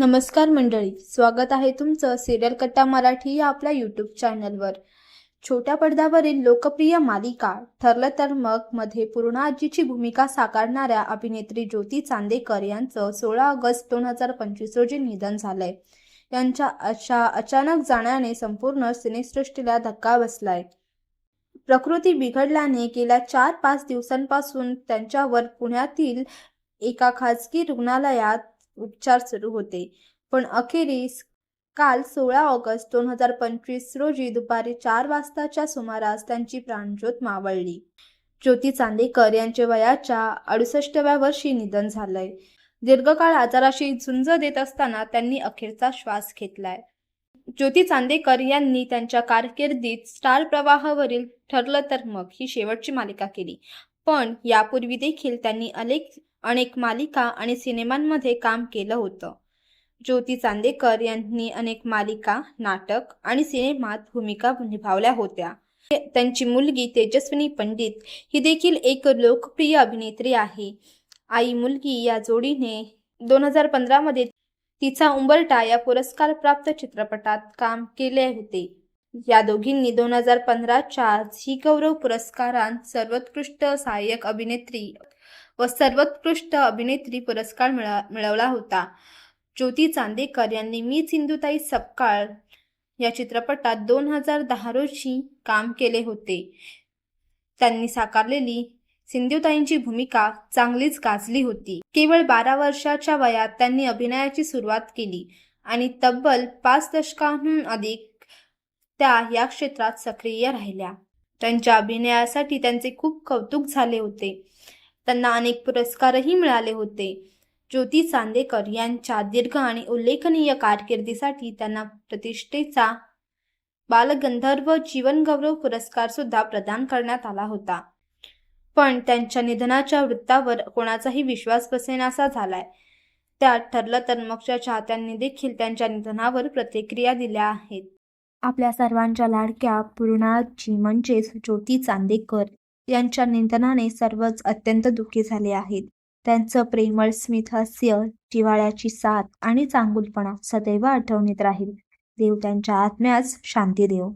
नमस्कार मंडळी स्वागत आहे तुमचं सिरियल कट्टा मराठी या आपल्या यूट्यूब चॅनलवर छोट्या पडद्यावरील लोकप्रिय मालिका ठरलं तर मग मध्ये पूर्ण आजीची भूमिका साकारणाऱ्या अभिनेत्री ज्योती चांदेकर यांचं सोळा ऑगस्ट दोन हजार पंचवीस रोजी निधन झालंय. यांच्या अशा अचानक जाण्याने संपूर्ण सिनेसृष्टीला धक्का बसलाय. प्रकृती बिघडल्याने गेल्या चार पाच दिवसांपासून त्यांच्यावर पुण्यातील एका खाजगी रुग्णालयात उपचार सुरू होते. पण अखेरीस काल सोळा ऑगस्ट दोन हजार पंचवीस रोजी दुपारी चार वाजताच्या सुमारास त्यांची प्राणज्योत मावळली. ज्योती चांदेकर यांचे वयाच्या अडुसष्टव्या वर्षी निधन झालंय. दीर्घकाळ आजाराशी झुंज देत असताना त्यांनी अखेरचा श्वास घेतलाय. ज्योती चांदेकर यांनी त्यांच्या कारकिर्दीत स्टार प्रवाहावरील ठरलं तर मग ही शेवटची मालिका केली. पण यापूर्वी देखील त्यांनी अनेक अनेक मालिका आणि सिनेमांमध्ये काम केलं होतं. ज्योती चांदेकर यांनी अनेक मालिका नाटक आणि सिनेमात भूमिका निभावल्या होत्या. त्यांची मुलगी तेजस्विनी पंडित ही देखील एक लोकप्रिय अभिनेत्री आहे. आई मुलगी या जोडीने दोन हजार पंधरामध्ये तिचा उंबरटा या पुरस्कारप्राप्त चित्रपटात काम केले होते. या दोघींनी दोन हजार पंधराच्या झी गौरव पुरस्कारांत सर्वोत्कृष्ट सहाय्यक अभिनेत्री व सर्वोत्कृष्ट अभिनेत्री पुरस्कार मिळा मिळवला होता. ज्योती चांदेकर यांनी मी सिंधुताई सपकाळ या चित्रपटात दोन हजार दहा रोजी काम केले होते. त्यांनी साकारलेली सिंधुताईंची भूमिका चांगलीच गाजली होती. केवळ बारा वर्षाच्या वयात त्यांनी अभिनयाची सुरुवात केली आणि तब्बल पाच दशकांहून अधिक त्या या क्षेत्रात सक्रिय राहिल्या. त्यांच्या अभिनयासाठी त्यांचे खूप कौतुक झाले होते. त्यांना अनेक पुरस्कारही मिळाले होते. ज्योती चांदेकर यांच्या दीर्घ आणि उल्लेखनीय कारकिर्दीसाठी त्यांना प्रतिष्ठेचा बालगंधर्व जीवनगौरव पुरस्कार सुद्धा प्रदान करण्यात आला होता. पण त्यांच्या निधनाच्या वृत्तावर कोणाचाही विश्वास बसेनासा झालाय. त्यात ठरलं तर मगच्या चाहत्यांनी देखील त्यांच्या निधनावर प्रतिक्रिया दिल्या आहेत. आपल्या सर्वांच्या लाडक्या पूर्णाजी म्हणजेच ज्योती चांदेकर यांच्या निधनाने सर्वच अत्यंत दुःखी झाले आहेत. त्यांचं प्रेमळ स्मित हास्य जिव्हाळ्याची साथ आणि चांगुलपणा सदैव आठवणीत राहील. देव त्यांच्या आत्म्यास शांती देव.